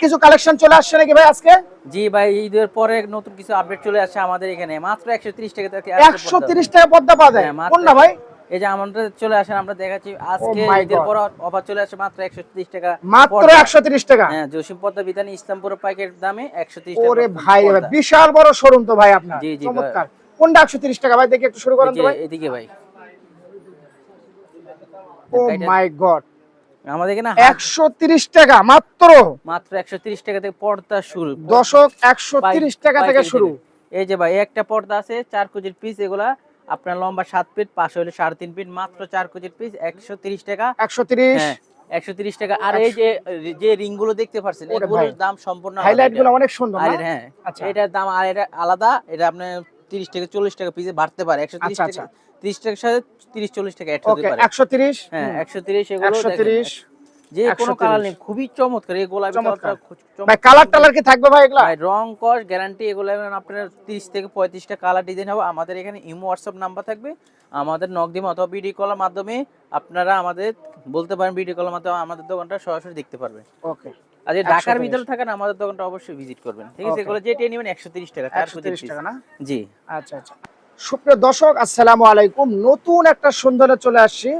কিছু কালেকশন চলে আসছে নাকি ভাই আজকে? জি ভাই ঈদের পরে নতুন কিছু আপডেট চলে আসছে আমাদের এখানে। মাত্র একশো তিরিশ টাকা থেকে একশো তিরিশ টাকা পদ্মা পাওয়া যায়। হ্যাঁ, মাত্র কোনটা ভাই? এই যে আমাদের চলে আসেন আমরা দেখাচ্ছি। আজকে Oh ঈদের পর অফার চলে আসে মাত্র একশো তিরিশ টাকা মাত্র পর্দা। একশো তিরিশ টাকা? হ্যাঁ জসিম পদ্মা বিধানী ইসলামপুর প্যাকেট দামে একশো তিরিশ ওরে ভাই বিশাল বড় শোরুম তো ভাই আপনার। জি, জি, চমৎকার। কোনটা একশো তিরিশ টাকা ভাই? দেখি একটু শুরু করেন তো ভাই। এদিকে ভাই। ও মাই গড আমাদের এখানে একশো তিরিশ টাকা মাত্র? টাকা থেকে পর্দা শুরু। দশক একশো পাই- তিরিশ টাকা থেকে শুরু। এই যে ভাই একটা পর্দা আছে চার কেজির পিস এগুলা। আপনার লম্বা সাত ফিট পাশে হলে সাড়ে তিন ফিট মাত্র চার কেজির পিস একশো তিরিশ টাকা। একশো তিরিশ? একশো তিরিশ টাকা। আর এই যে যে রিংগুলো দেখতে পাচ্ছেন ওরে এগুলোর দাম সম্পূর্ণ হাইলাইটগুলো অনেক সুন্দর হ্যাঁ আচ্ছা। এটার দাম আর এটা আলাদা এটা আপনার তিরিশ থেকে চল্লিশ টাকা পিসে বাড়তে পারে একশো তিরিশ আচ্ছা, টাকা তিরিশ টাকার সাথে তিরিশ চল্লিশ টাকা অ্যাড হতে পারে। একশো তিরিশ? হ্যাঁ একশো তিরিশ এগুলো একশো দেখেন, তিরিশ। যে কোনো কালার নেই খুবই চমৎকার। এই গোলাপি কালারটা খুব চমৎকার। ভাই কালার টালার কি থাকবে ভাই এগুলা? ভাই রং কস গ্যারান্টি এগুলো আপনার তিরিশ থেকে পঁয়ত্রিশটা কালার ডিজাইন হবে। আমাদের এখানে ইমো হোয়াটসঅ্যাপ নাম্বার থাকবে। আমাদের নকদিম অথবা ভিডিও কলের মাধ্যমে আপনারা আমাদের বলতে পারেন ভিডিও কলের মাধ্যমে আমাদের দোকানটা সরাসরি দেখতে পারবেন। ওকে আর ঢাকার ভিতরে থাকেন আমাদের দোকানটা অবশ্যই ভিজিট করবেন। ঠিক আছে এগুলো যেটা নেবেন একশো তিরিশ টাকা। চার একশো কেজির তিরিশ piece। টাকা না? জি। আচ্ছা আচ্ছা। সুপ্রিয় দর্শক আসসালামু আলাইকুম। নতুন একটা সুন্দরে চলে আসছি।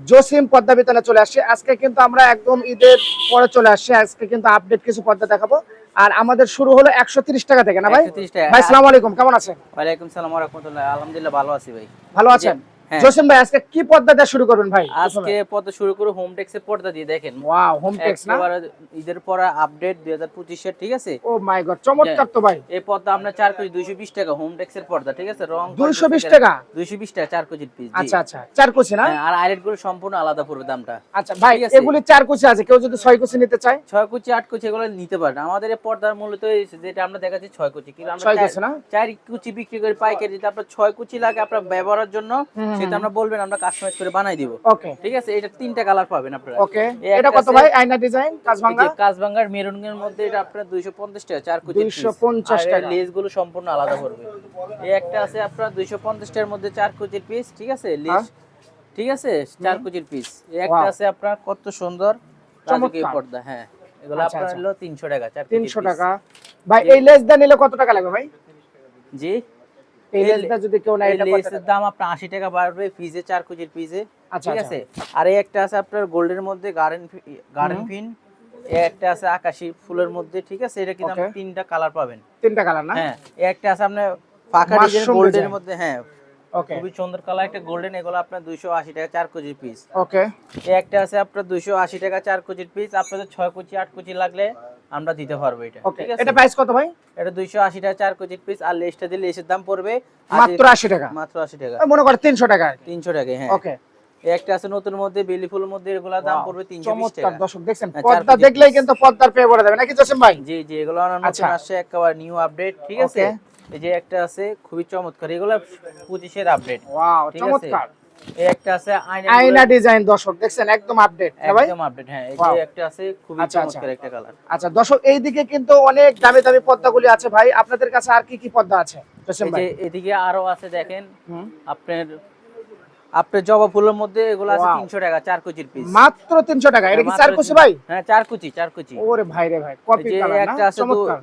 জসিম পদ্মা বিতানে চলে আসছি। আজকে কিন্তু আমরা একদম ঈদের পরে চলে আসছি। আজকে কিন্তু আপডেট কিছু পদ্মা দেখাবো। আর আমাদের শুরু হলো একশো তিরিশ টাকা থেকে না ভাই? ভাই সালাম আলাইকুম। কেমন আছেন? ওয়ালাইকুম সালাম রাহমাতুল্লাহ। আলহামদুলিল্লাহ ভালো আছি ভাই। ভালো আছেন। জসিম ভাই আজকে কি পদ্মা দিয়ে শুরু করবেন ভাই? আজকে পদ শুরু করে হোম টেক্সের পর্দা দিয়ে দেখেন। ওয়াও হোম টেক্স না? ঈদের পর আপডেট দুই হাজার পঁচিশের ঠিক আছে? ও মাই গড চমৎকার তো ভাই। এই পর্দা আপনার চার কেজি দুইশো বিশ টাকা হোম টেক্সের পর্দা ঠিক আছে? রং 220 টাকা? দুইশো বিশ টাকা চার কেজির পিস আচ্ছা আচ্ছা চার কুচি না? আর আইলেটগুলো সম্পূর্ণ আলাদা পড়বে দামটা। আচ্ছা ভাই। এগুলি চার কুচি আছে কেউ যদি ছয় কুচি নিতে চায়? ছয় কুচি আট কুচি এগুলো নিতে পারেন। আমাদের এই পর্দার মূল্য তো এই যেটা আমরা দেখাচ্ছি ছয় কুচি কিন্তু আমরা ছয় চার- কুচি না? চার কুচি বিক্রি করি পাইকারি যদি আপনার ছয় কুচি লাগে আপনার ব্যবহারের জন্য সেটা আমরা বলবেন আমরা কাস্টমাইজ করে বানাই দিব। ওকে ঠিক আছে? এটা তিনটা কালার পাবেন আপনারা। ওকে এটা কত ভাই? আয়না ডিজাইন কাজভাঙ্গা কাজবাঙ্গার মেরুনের মধ্যে এটা আপনার দুইশো পঞ্চাশ টাকা চার কুচি 250 টাকা। লেসগুলো সম্পূর্ণ আলাদা পড়বে। এই একটা আছে আপনার দুইশো পঞ্চাশ টাকার মধ্যে পিস ঠিক আছে? লেস হ্যাঁ। ঠিক আছে? পিস এই একটা আছে আপনার কত সুন্দর রাজকীয় পর্দা হ্যাঁ। এগুলো আচ্ছা, আপনার আচ্ছা। হলো তিনশো টাকা চার কুচির তিনশো piece। টাকা। ভাই এই লেস দা নিলে কত টাকা লাগবে ভাই? জি? এই যদি কেউ না এটা লেসের দাম আপনার আশি টাকা বাড়বে কুচির পিসে আচ্ছা, ঠিক আচ্ছা। আছে? আর এই একটা আছে আপনার গোল্ডের মধ্যে গার্ডেন গার্ডেন পিন একটা আছে আকাশি ফুলের মধ্যে ঠিক আছে? এটা কিন্তু আপনি তিনটা কালার পাবেন। তিনটা কালার না? হ্যাঁ একটা আছে আপনার ফাঁকা ডিজাইন গোল্ডের মধ্যে হ্যাঁ। ওকে খুবই সুন্দর কালার একটা গোল্ডেন এগুলো আপনার টাকা কেজির পিস ওকে এই একটা আছে আপনার দুইশো আশি টাকা চার কেজির পিস আপনাদের ছয় কুচি আট কুচি লাগলে আমরা দিতে পারব এটা। ঠিক আছে? এটা প্রাইস কত ভাই? এটা দুইশো আশি টাকা চার কেজির পিস আর লেসটা দিলে লেসের দাম পড়বে মাত্র আশি টাকা। মাত্র আশি টাকা। মনে করে তিনশো টাকা তিনশো টাকা হ্যাঁ। ওকে একটা আছে নতুন মধ্যে বেলি ফুলের মধ্যে এগুলা দাম পড়বে তিনশো বিশ চমৎকার। টাকা। দর্শক দেখছেন হ্যাঁ, কেজি দেখলেই কিন্তু পদ্মার পেয়ে পড়ে যাবে। নাকি জসিম ভাই? জি জি এগুলো নতুন আচ্ছা। আসছে একেবারে নিউ আপডেট ঠিক আছে? এই যে একটা আছে খুবই চমৎকার। এগুলো পঁচিশের আপডেট ওয়াও ঠিক আছে? চমৎকার। এই একটা আছে আয়না আয়না ডিজাইন দর্শক দেখছেন একদম আপডেট ভাই? একদম আপডেট হ্যাঁ এই যে একটা আছে খুবই। চমৎকার একটা কালার আচ্ছা দর্শক এইদিকে কিন্তু অনেক দামি দামি পদ্মাগুলি আছে ভাই। আপনাদের কাছে আর কি কি পদ্মা আছে? এই যে এদিকে আরও আছে দেখেন আপনার আপনার জবা ফুলের মধ্যে এগুলো আছে Wow. তিনশো টাকা চার কুচির পিস মাত্র তিনশো টাকা এটা কি চার কুচি ভাই? হ্যাঁ চার কুচি চার কুচি। ওরে ভাই রে ভাই কপি একটা আছে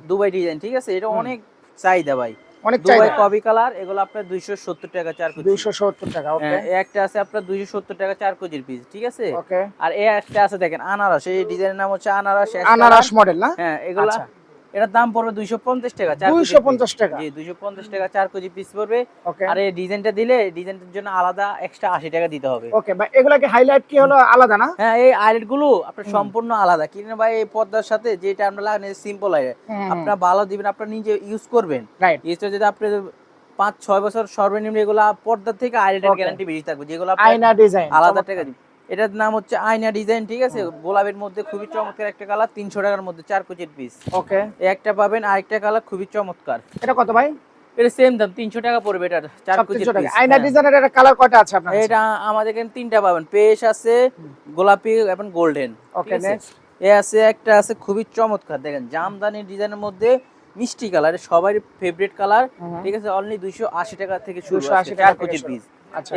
দুবাই ডিজাইন ঠিক আছে? এটা অনেক চাহিদা ভাই। অনেক চাহিদা। কবি কালার এগুলো আপনার দুইশো সত্তর টাকা চার কুচি দুইশো সত্তর টাকা ওকে হ্যাঁ, একটা আছে আপনার দুইশো সত্তর টাকা চার কেজির পিস ঠিক আছে? ওকে আর এই একটা আছে দেখেন আনারস এই ডিজাইনের নাম হচ্ছে আনারস আনারস মডেল না? হ্যাঁ এগুলা আচ্ছা। এটার দাম পড়বে দুইশো পঞ্চাশ টাকা চার কেজির 250 piece। টাকা। জি দুইশো পঞ্চাশ টাকা চার কেজি পিস পড়বে। আর এই ডিজাইনটা দিলে ডিজাইনটার জন্য আলাদা এক্সট্রা আশি টাকা দিতে হবে। ওকে ভাই এগুলা হাইলাইট কি হলো? আলাদা না? হ্যাঁ এই আইলেটগুলো আপনার সম্পূর্ণ আলাদা। কিনে ভাই এই পর্দার সাথে যেটা আমরা লাগান সিম্পল হুম, আপনার ভালো দিবেন আপনার নিজে ইউজ করবেন। রাইট ইউজ যদি আপনি পাঁচ ছয় বছর সর্বনিম্ন এগুলা পর্দার থেকে Okay. গ্যারান্টি বেশি থাকবে। যেগুলো আপনার আয়না ডিজাইন আলাদা টাকা দিন এটার নাম হচ্ছে আয়না ডিজাইন ঠিক আছে? গোলাপের মধ্যে খুবই চমৎকার একটা কালার তিনশো টাকার মধ্যে চার কুচির পিস ওকে। একটা পাবেন আরেকটা কালার খুবই চমৎকার। এটা কত ভাই? এটা সেম দাম তিনশো টাকা পড়বে এটার 300 টাকা। আয়না ডিজাইনের এটা কালার কয়টা আছে আপনার এটা আমাদের এখানে তিনটা পাবেন পেশ আছে গোলাপি এবং গোল্ডেন next. এ আছে একটা আছে খুবই চমৎকার দেখেন জামদানি ডিজাইনের মধ্যে মিষ্টি কালার সবারই ফেভারিট কালার ঠিক আছে? অনলি দুইশো আশি টাকা থেকে শুরু 280 আছে টাকা চার থেকে পিস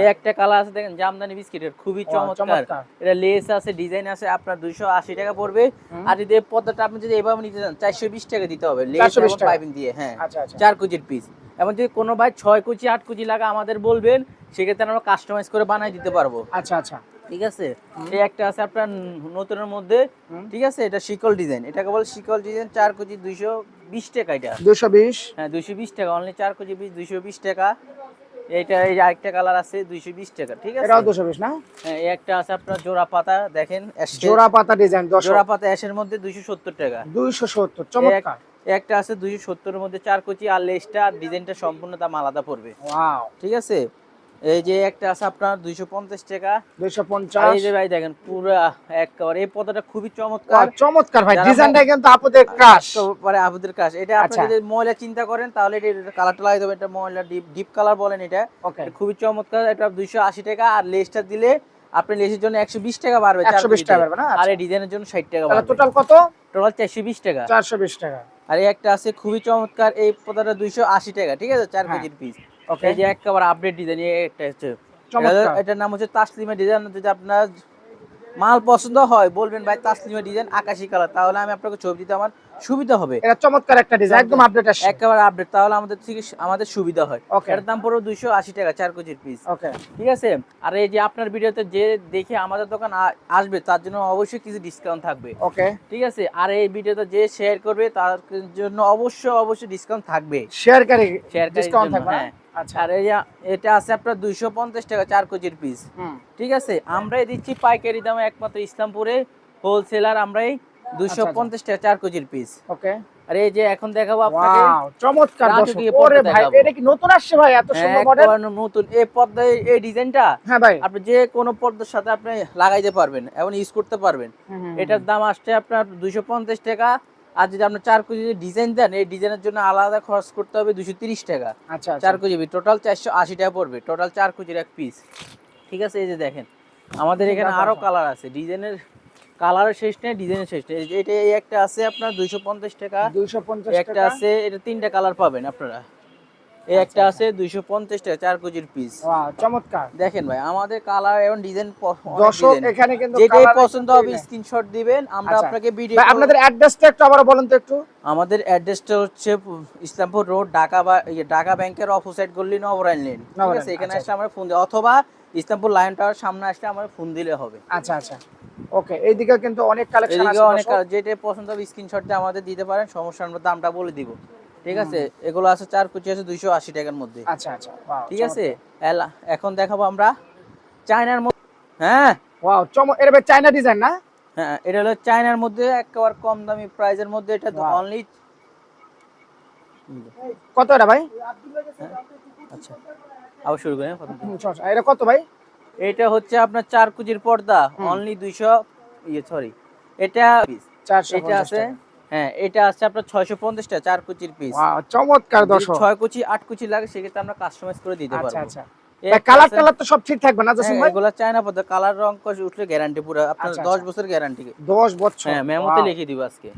এই একটা কালার আছে দেখেন জামদানি বিস্কিটের খুবই চমৎকার। এটা লেস আছে ডিজাইন আছে আপনার দুইশো আশি টাকা পড়বে। আর যদি এই আপনি যদি এভাবে নিতে চান চারশো বিশ টাকা দিতে হবে লেস এবং পাইপিং দিয়ে হ্যাঁ আচ্ছা আচ্ছা। চার কুচির পিস এবং যদি কোনো ভাই ছয় কুচি আট কুচি লাগা আমাদের বলবেন সেক্ষেত্রে আমরা কাস্টমাইজ করে বানাই দিতে পারব। আচ্ছা আচ্ছা। ঠিক আছে? এই একটা আছে আপনার নতুনের মধ্যে ঠিক আছে? এটা শিকল ডিজাইন। এটাকে বলে শিকল ডিজাইন চার কুচি দুইশো বিশ টাকা এটা। দুশো বিশ? হ্যাঁ দুইশো বিশ টাকা অনলি চার কুচি বিশ দুইশো বিশ টাকা। এইটা এই আরেকটা কালার আছে দুইশো বিশ টাকা ঠিক আছে? এটাও দুশো বিশ না? হ্যাঁ এই একটা আছে আপনার জোড়া পাতা দেখেন জোড়া পাতা ডিজাইন জোড়া পাতা অ্যাশের মধ্যে দুইশো সত্তর টাকা। দুইশো সত্তর চমৎকার। একটা আছে দুইশো এর মধ্যে চার কোচি আর লেসটা আর ডিজাইনটা সম্পূর্ণ দাম আলাদা পড়বে। ওয়াও। ঠিক আছে? এই যে একটা আছে আপনার দুইশো পঞ্চাশ টাকা। দুইশো আর পঞ্চাশ এই যে ভাই দেখেন পুরো একেবারে এই পদাটা খুবই চমৎকার। চমৎকার ভাই ডিজাইনটা কিন্তু আপুদের ক্রাশ আবুদের কাজ এটা আপনি আচ্ছা। যদি ময়লা চিন্তা করেন তাহলে এটা কালারটা লাগিয়ে দেবেন এটা ময়লা ডিপ ডিপ কালার বলেন এটা। খুবই চমৎকার এটা দুইশো আশি টাকা। আর লেসটা দিলে আপনি লেসের জন্য একশো বিশ টাকা বাড়বে চার 120 টাকা বাড়বে না? আর আচ্ছা। এই ডিজাইনের জন্য ষাট টাকা তাহলে বাড়বে। টোটাল কত? টোটাল চারশো বিশ টাকা। চারশো বিশ টাকা। আর এই একটা আছে খুবই চমৎকার এই পদাটা দুইশো আশি টাকা ঠিক আছে? চার হ্যাঁ। কেজির পিস এই যে একেবারে আপডেট ডিজাইন একটা হচ্ছে। চমৎকার। এটা- এটার নাম হচ্ছে তাসলিমা ডিজাইন যদি আপনার মাল পছন্দ হয় বলবেন ভাই তাসলিমা ডিজাইন আকাশি কালার তাহলে আমি আপনাকে ছবি দিতে আমার সুবিধা হবে। এটা চমৎকার একটা ডিজাইন একদম আপডেট আসছে। একেবারে আপডেট তাহলে আমাদের থেকে আমাদের সুবিধা হয়. এটার দাম দুইশো আশি টাকা চার কেজির পিস ওকে ঠিক আছে? আর এই যে আপনার ভিডিওতে যে দেখে আমাদের দোকান আসবে তার জন্য অবশ্যই কিছু ডিসকাউন্ট থাকবে। ওকে ঠিক আছে? আর এই ভিডিওতে যে শেয়ার করবে তার জন্য অবশ্যই অবশ্যই ডিসকাউন্ট থাকবে। শেয়ারকারী শেয়ারকারীর ডিসকাউন্ট থাকবে? হ্যাঁ। আচ্ছা। আর এই যে- এটা আছে আপনার দুইশো পঞ্চাশ টাকা চার কেজির পিস ঠিক আছে? আমরাই দিচ্ছি পাইকারি দামে একমাত্র ইসলামপুরে হোলসেলার আমরাই দুইশো। পঞ্চাশ টাকা চার কেজির পিস ওকে। আর এই যে এখন দেখাবো আপনাকে চমৎকার ওরে ভাই এটা কি নতুন আসছে ভাই এত হ্যাঁ, সুন্দর মডেল নতুন। এই ডিজাইনটা হ্যাঁ ভাই। আপনি যে কোনো পর্দার সাথে আপনি লাগাইতে পারবেন এবং ইউজ করতে পারবেন। এটার দাম আসছে আপনার দুইশো পঞ্চাশ টাকা আর যদি আপনার চার কেজি ডিজাইন দেন এই ডিজাইনের জন্য আলাদা খরচ করতে হবে দুশো তিরিশ টাকা। আচ্ছা আচ্ছা। চার কেজি টোটাল চারশো আশি টাকা পড়বে। টোটাল চার কেজির এক পিস ঠিক আছে? এই যে দেখেন আমাদের এখানে আরও আরও কালার আছে। ডিজাইনের কালারের শেষ নেই ডিজাইনের শেষ নেই। এটা এই একটা আছে আপনার দুইশো পঞ্চাশ টাকা। দুইশো পঞ্চাশ একটা আছে এটা তিনটা কালার পাবেন আপনারা। এই আচ্ছা, একটা আছে দুইশো পঞ্চাশ টাকা চার কেজির পিস ওয়াও চমৎকার। দেখেন ভাই আমাদের কালার এবং ডিজাইন দর্শক এখানে কিন্তু যেটাই পছন্দ হবে স্ক্রিনশট দিবেন আমরা আচ্ছা। আপনাকে ভিডিও ভাই আপনাদের অ্যাড্রেসটা একটু আবার বলেন তো একটু। আমাদের অ্যাড্রেসটা হচ্ছে ইসলামপুর রোড ঢাকা বা ইয়ে ঢাকা ব্যাংকের অপোজিট গল্লি নবরাইন লেন ঠিক আছে? এখানে আচ্ছা। আসলে আমরা ফোন দিই। অথবা ইসলামপুর লায়ন টাওয়ার সামনে আসলে আমার ফোন দিলে হবে। আচ্ছা আচ্ছা। ওকে এইদিকে কিন্তু অনেক কালেকশন আছে অনেক যেটা পছন্দ হবে স্ক্রিনশট দিয়ে আমাদের দিতে পারেন। সমস্যা আমরা দামটা বলে দিব। ঠিক আছে? এগুলো আছে চার কুচি আছে দুইশো আশি টাকার মধ্যে। আচ্ছা আচ্ছা। ঠিক আছে? এখন দেখাবো আমরা চায়নার মধ্যে হ্যাঁ? ওয়াও চমক এটা চায়না ডিজাইন না? হ্যাঁ এটা হলো চায়নার মধ্যে একেবারে কম দামি প্রাইজের মধ্যে এটা অনলি কত এটা ভাই? আচ্ছা। আবার শুরু করি হ্যাঁ। এটা কত ভাই? এটা হচ্ছে আপনার চার কুচির পর্দা অনলি দুইশো ইয়ে সরি এটা চারশো এটা আছে হ্যাঁ এটা আছে আপনার ছয়শো পঞ্চাশ টাকা চার কুচির পিস চমৎকার ছয় কুচি আট কুচি লাগে সেক্ষেত্রে আমরা কাস্টমাইজ করে দিতে আচ্ছা পারব। আচ্ছা। কালার টালার তো সব ঠিক থাকবে না জসিম হ্যাঁ, ভাই? এগুলা চায়না কালার রং কষে উঠলে গ্যারান্টি পুরো। আপনার আচ্ছা, দশ আচ্ছা। বছর গ্যারান্টি দশ বছর। হ্যাঁ মেমোতে লিখে দিব আজকে।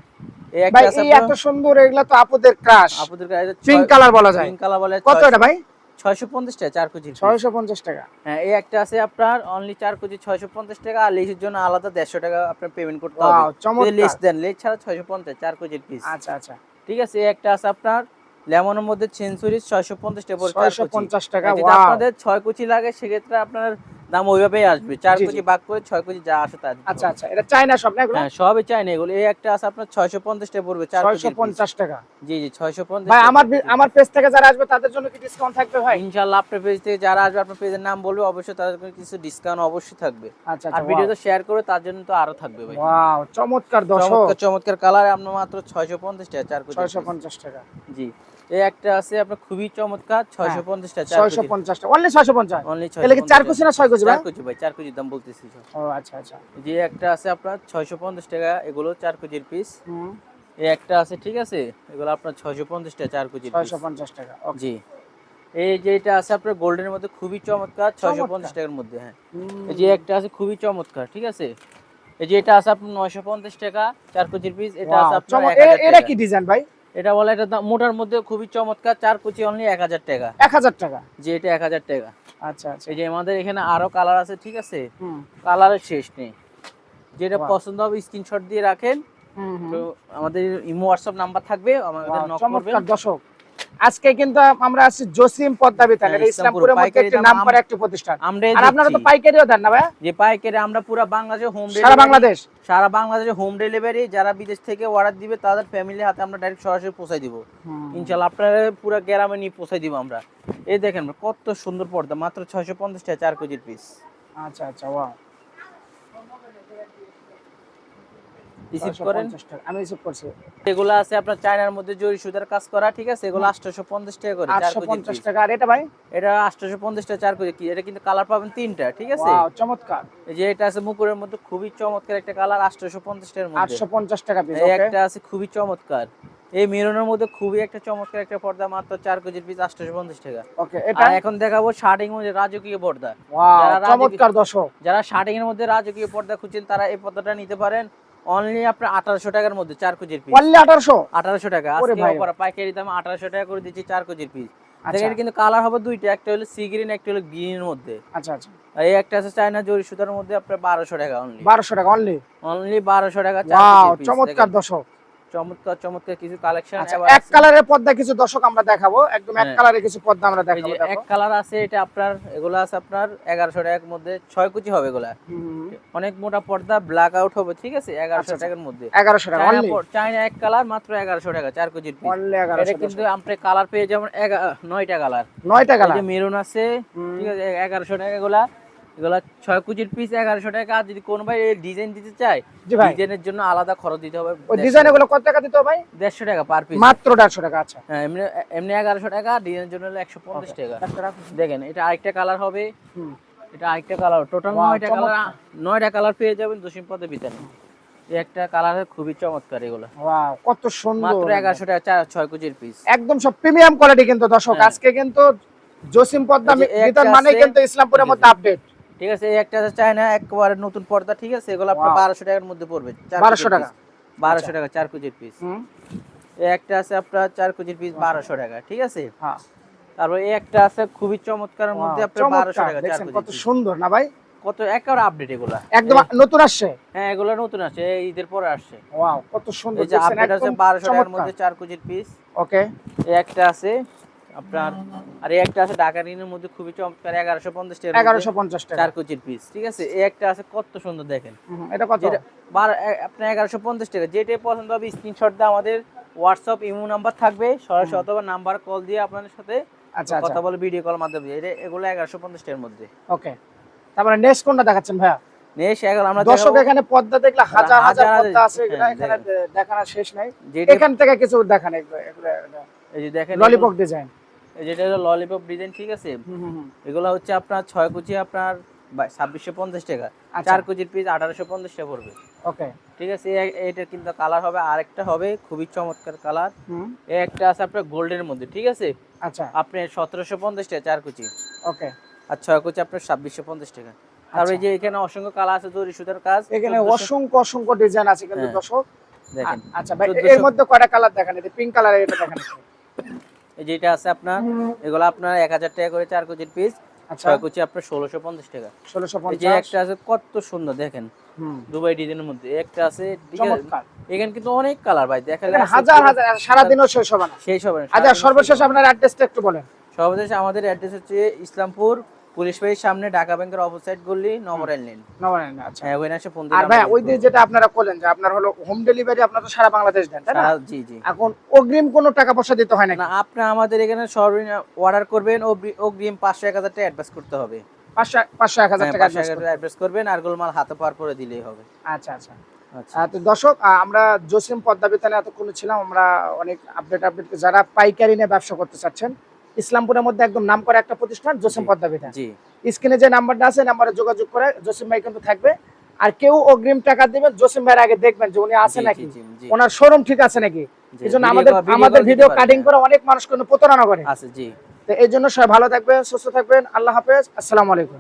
এই একটা আছে এত সুন্দর এগুলা তো আপুদের ক্রাশ আপুদের কাছে পিঙ্ক কালার বলা যায়। পিঙ্ক কালার বলে কত এটা ভাই? ছয়শো পঞ্চাশ টাকা চার কুচির ছয়শো পঞ্চাশ টাকা। হ্যাঁ এই একটা আছে আপনার অনলি চার কেজি ছয়শো পঞ্চাশ টাকা আর লেসের জন্য আলাদা দেড়শো টাকা আপনার পেমেন্ট করতে হবে। লেস দেন লেস ছাড়া ছয়শো পঞ্চাশ চার কেজির পিস আচ্ছা আচ্ছা। ঠিক আছে এই একটা আছে আপনার লেমনের মধ্যে সেঞ্চুরি ছয়শো পঞ্চাশ টাকা ছয়শো পঞ্চাশ টাকা যদি আপনাদের ছয় কুচি লাগে সেক্ষেত্রে আপনার দাম ওইভাবেই আসবে। চার জি, জি। বাক করে ছয় কুচি যা আসে তা আচ্ছা আচ্ছা এটা চায়না সব না হ্যাঁ সবই চাইনা এগুলো। এই একটা আছে আপনার ছয়শো পঞ্চাশ টাকা পড়বে ছয়শো পঞ্চাশ টাকা। জি জি ছয়শো পঞ্চাশ ভাই আমার আমার পেজ থেকে যারা আসবে তাদের জন্য কি ডিসকাউন্ট থাকবে ভাই? ইনশাল্লাহ আপনার পেজ থেকে যারা আসবে আপনার পেজের নাম বলবে অবশ্যই তাদের জন্য কিছু ডিসকাউন্ট অবশ্যই থাকবে। আচ্ছা আর আচ্ছা ভিডিও তো শেয়ার করে তার জন্য তো আরও থাকবে ভাই। ওয়াও চমৎকার দর্শক। চমৎকার চমৎকার কালার আপনার মাত্র ছয়শো পঞ্চাশ টাকা চার ছয়শো পঞ্চাশ টাকা। জি। এই একটা আছে আপনার খুবই চমৎকার ছয়শো পঞ্চাশ টাকা অনলি ছয়শো পঞ্চাশ? অনলি তাহলে কি চার কুচি না ছয় কুচি ভাই? চার কুচি ভাই চার কুচির দাম বলতেছি ও আচ্ছা আচ্ছা। যে একটা আছে আপনার ছয়শো পঞ্চাশ টাকা এগুলো চার কুচির পিস হুম। এই একটা আছে ঠিক আছে? এগুলো আপনার ছয়শো পঞ্চাশ টাকা চার কুচির পিস ছয়শো পঞ্চাশ টাকা ওকে জি। এই যে এটা আছে আপনার গোল্ডের মধ্যে খুবই চমৎকার ছয়শো পঞ্চাশ চমৎকার। টাকার মধ্যে হ্যাঁ। এই যে একটা আছে খুবই চমৎকার ঠিক আছে? এই যে এটা আছে আপনার নয়শো পঞ্চাশ টাকা চার কুচির পিস এটা আছে আপনার এটা কি ডিজাইন ভাই? এটা বলে এটা মোটার মধ্যে খুবই চমৎকার চার কুচি অনলি এক হাজার টাকা। এক হাজার টাকা? যে এটা এক হাজার টাকা। আচ্ছা আচ্ছা। এই যে আমাদের এখানে আরও কালার আছে ঠিক আছে? কালারের শেষ নেই। যেটা পছন্দ হবে স্ক্রিনশট দিয়ে রাখেন। তো আমাদের ইমো হোয়াটসঅ্যাপ নাম্বার থাকবে আমাদের নক করবেন। দর্শক। আজকে কিন্তু আমরা আছি জসিম পদ্মা বিতান হ্যাঁ, ইসলামপুরের মধ্যে একটি নাম করা একটি প্রতিষ্ঠান। আর আপনারা তো পাইকারিও দেন না ভাই যে পাইকারি আমরা পুরো বাংলাদেশে হোম সারা বাংলাদেশ? সারা বাংলাদেশে হোম ডেলিভারি যারা বিদেশ থেকে অর্ডার দিবে তাদের ফ্যামিলির হাতে আমরা ডাইরেক্ট সরাসরি পৌঁছাই দিব। ইনশাল্লাহ আপনারা পুরো গ্রামে নিয়ে পৌঁছাই দিব আমরা। এই দেখেন কত সুন্দর পর্দা মাত্র ছয়শো পঞ্চাশ টাকা চার কেজির পিস আচ্ছা আচ্ছা ওয়াও রিসিভ করেন? আমি রিসিভ করছি। এগুলো আছে আপনার চায়নার মধ্যে জরি সুতার কাজ করা ঠিক আছে? এগুলো আটশোশো পঞ্চাশ টাকা করে চার আটশো কেজির পঞ্চাশ piece। টাকা। আর এটা ভাই? এটা আটশোশো পঞ্চাশ টাকা চার কেজি। কি এটা কিন্তু কালার পাবেন তিনটা ঠিক আছে? ওয়াও চমৎকার। এই যে এটা আছে মুকুরের মধ্যে খুবই চমৎকার একটা কালার আটশোশো পঞ্চাশ টাকার মধ্যে। আটশো পঞ্চাশ টাকা পিস একটা আছে খুবই চমৎকার। এই মেরুনের মধ্যে খুবই একটা চমৎকার একটা পর্দা মাত্র চার কেজির পিস আটশোশো পঞ্চাশ টাকা আর এখন দেখাবো শার্টিং মধ্যে রাজকীয় পর্দা। চমৎকার দর্শক। যারা শার্টিং এর মধ্যে রাজকীয় পর্দা খুঁজছেন তারা এই পর্দাটা নিতে পারেন। অনলি আপনার আঠারোশো টাকার মধ্যে চার কেজির পিস অনলি আঠারোশো? আঠারোশো টাকা। আজকে পাইকারি দাম আঠারোশো টাকা করে দিচ্ছি চার কেজির পিস আচ্ছা। দেখেন কিন্তু কালার হবে দুইটা একটা হলো সি গ্রিন একটা হলো গ্রিনের মধ্যে। আচ্ছা আচ্ছা। এই একটা আছে চায়না জরি সুতার মধ্যে আপনার বারোশো টাকা অনলি বারোশো টাকা অনলি অনলি বারোশো টাকা। চমৎকার দশক দর্শক। চমৎকার চমৎকার কিছু কালেকশন আচ্ছা এক কালারের পর্দা কিছু দর্শক আমরা দেখাবো। একদম এক হ্যাঁ। কালারের কিছু পর্দা আমরা দেখাবো এক কালার আছে এটা আপনার এগুলো আছে আপনার এগারোশো টাকার মধ্যে ছয় কুচি হবে এগুলা। অনেক মোটা পর্দা ব্ল্যাক আউট হবে ঠিক আছে? এগারোশো আচ্ছা, আচ্ছা। টাকার মধ্যে। এগারোশো টাকা অনলি চায়না এক কালার মাত্র এগারোশো টাকা চার কেজির পিস অনলি এটা কিন্তু আপনি কালার পেয়ে এগা- নয়টা কালার নয়টা এই কালার যে মেরুন আছে ঠিক আছে? এগারোশো টাকা এগুলা। এগুলা ছয় কুচির পিস এগারোশো টাকা। আর যদি কোনো ভাই ডিজাইন দিতে চায় ডিজাইনের জন্য আলাদা খরচ দিতে হবে। ওই ডিজাইনগুলো কত টাকা দিতে হবে ভাই? দেড়শো টাকা পার পিস মাত্র দেড়শো টাকা আচ্ছা। হ্যাঁ এমনি এমনি এগারোশো টাকা ডিজাইনের জন্য হলো একশো পঞ্চাশ টাকা। একটা দেখেন এটা আরেকটা কালার হবে। এটা আরেকটা কালার টোটাল নয়টা কালার নয়টা কালার পেয়ে যাবেন দশম পদে ভিতরে। একটা কালার খুবই চমৎকার এগুলো। কত সুন্দর। মাত্র এগারোশো টাকা চার ছয় কুচির পিস একদম সব প্রিমিয়াম কোয়ালিটি কিন্তু দর্শক হ্যাঁ। আজকে কিন্তু জসিম পদ্মা মানে কিন্তু ইসলামপুরের মধ্যে আপডেট ঠিক আছে? এই একটা আছে চায়না একবারে নতুন পর্দা ঠিক আছে? এগুলো আপনার Wow. বারোশো টাকার মধ্যে পড়বে। 1200 টাকা। বারোশো টাকা চার কুচির পিস এই একটা আছে আপনার চার কুচির পিস বারোশো। টাকা ঠিক আছে? হ্যাঁ। তারপর এই একটা আছে খুবই চমৎকারের মধ্যে আপনার বারোশো চমৎকার। টাকা চার দেখছেন কত সুন্দর না ভাই? কত একেবারে আপডেট এগুলা। একদম নতুন আসছে? হ্যাঁ এগুলো নতুন এই ঈদের পরে আসছে। ওয়াও কত সুন্দর। এই যে আপডেট আছে বারোশো টাকার মধ্যে চার কুচির পিস ওকে এই একটা আছে। আপনার আর এই একটা আছে ঢাকা রিনের মধ্যে খুবই চমৎকার এগারোশো পঞ্চাশ টাকা এগারোশো পঞ্চাশ টাকা। চার কুচির পিস ঠিক আছে? এই একটা আছে কত সুন্দর দেখেন। এটা কত? বারো আপনার এগারোশো পঞ্চাশ টাকা যেটাই পছন্দ হবে স্ক্রিনশট দিয়ে আমাদের হোয়াটসঅ্যাপ ইমো নাম্বার থাকবে সরাসরি অথবা নাম্বার কল দিয়ে আপনাদের সাথে আচ্ছা আচ্ছা। কথা বলে ভিডিও কল মাধ্যমে। এটা এগুলো এগারোশো পঞ্চাশ টাকার মধ্যে। ওকে। তারপরে নেক্সট কোনটা দেখাচ্ছেন ভাইয়া? আমরা দর্শক এখানে পদ্মা দেখলে হাজার হাজার হাজার পদ্মা আছে হ্যাঁ, এখানে দেখানোর শেষ নাই। এখান থেকে কিছু দেখান এই যে দেখেন ললিপপ ডিজাইন এই যেটা হলো ললিপপ ডিজাইন ঠিক আছে? এগুলো হচ্ছে আপনার ছয় কুচি আপনার ছাব্বিশশো পঞ্চাশ টাকা। আচ্ছা। চার কুচির পিস আঠারোশো পঞ্চাশ টাকা পড়বে। ওকে ঠিক আছে? এ- এইটার কিন্তু কালার হবে আরেকটা হবে খুবই চমৎকার কালার একটা আছে আপনার গোল্ডের মধ্যে ঠিক আছে? আচ্ছা। আপনি সতেরোশো পঞ্চাশ টাকা চার কুচি। ওকে আর ছয় কুচি আপনার ছাব্বিশশো পঞ্চাশ টাকা। তারপরে যে এখানে অসংখ্য কালার আছে দড়ি সুতার কাজ এখানে অসংখ্য অসংখ্য ডিজাইন আছে কিন্তু হ্যাঁ। দর্শক। দেখেন। আচ্ছা ভাই এর মধ্যে কয়টা কালার দেখান? পিঙ্ক কালার এটা দেখান। এই যেটা আছে আপনার এগুলো আপনার এক হাজার টাকা করে চার কেজির পিস আচ্ছা। ছয় কুচি আপনার ষোলোশো পঞ্চাশ টাকা। ষোলোশো যে একটা আছে কত সুন্দর দেখেন। দুবাই ডিজাইনের মধ্যে। একটা আছে এখানে কিন্তু অনেক কালার ভাই দেখা যায় হাজার হাজার সারাদিনও শেষ হবে না। আচ্ছা সর্বশেষ আপনার অ্যাড্রেসটা একটু বলেন। সর্বশেষ আমাদের অ্যাড্রেস হচ্ছে ইসলামপুর পুলিশ বাড়ির সামনে ঢাকা ব্যাংকের অপোসাইড গলি নমরাইল লেন। নবায়ন আচ্ছা। হ্যাঁ এসে ফোন আর ভাই ওই যে যেটা আপনারা করলেন যে আপনার হলো হোম ডেলিভারি আপনার তো সারা বাংলাদেশ দেন তাই না? জি জি। এখন অগ্রিম কোনো টাকা পয়সা দিতে হয় না না আপনি আমাদের এখানে সর্বনিম্ন অর্ডার করবেন অগ্রি- অগ্রিম পাঁচশো এক হাজার টাকা অ্যাডভান্স করতে হবে। পাঁচশো পাঁচশো এক হাজার হ্যাঁ, টাকা অ্যাডভান্স করবেন আর গোলমাল হাতে পার করে দিলেই হবে। আচ্ছা আচ্ছা। আচ্ছা। তো দর্শক আমরা জসিম পদ্মা বিতানে এতক্ষণ ছিলাম আমরা অনেক আপডেট আপডেট যারা পাইকারি নিয়ে ব্যবসা করতে চাচ্ছেন ইসলামপুরের মধ্যে একদম নাম করা একটা প্রতিষ্ঠান জসিম। পদ্মা বিতান স্ক্রিনে যে নাম্বারটা আছে নাম্বারে যোগাযোগ করে জসিম ভাই কিন্তু থাকবে। আর কেউ অগ্রিম টাকা দিবেন জসিম ভাইয়ের আগে দেখবেন যে উনি আছে নাকি। ওনার শোরুম ঠিক আছে নাকি? এই জন্য আমাদের আমাদের ভিডিও কাটিং। করে অনেক মানুষ কিন্তু প্রতারণা করে। আছে জি। তো এই জন্য সবাই ভালো থাকবেন সুস্থ থাকবেন। আল্লাহ হাফেজ। আসসালামু আলাইকুম।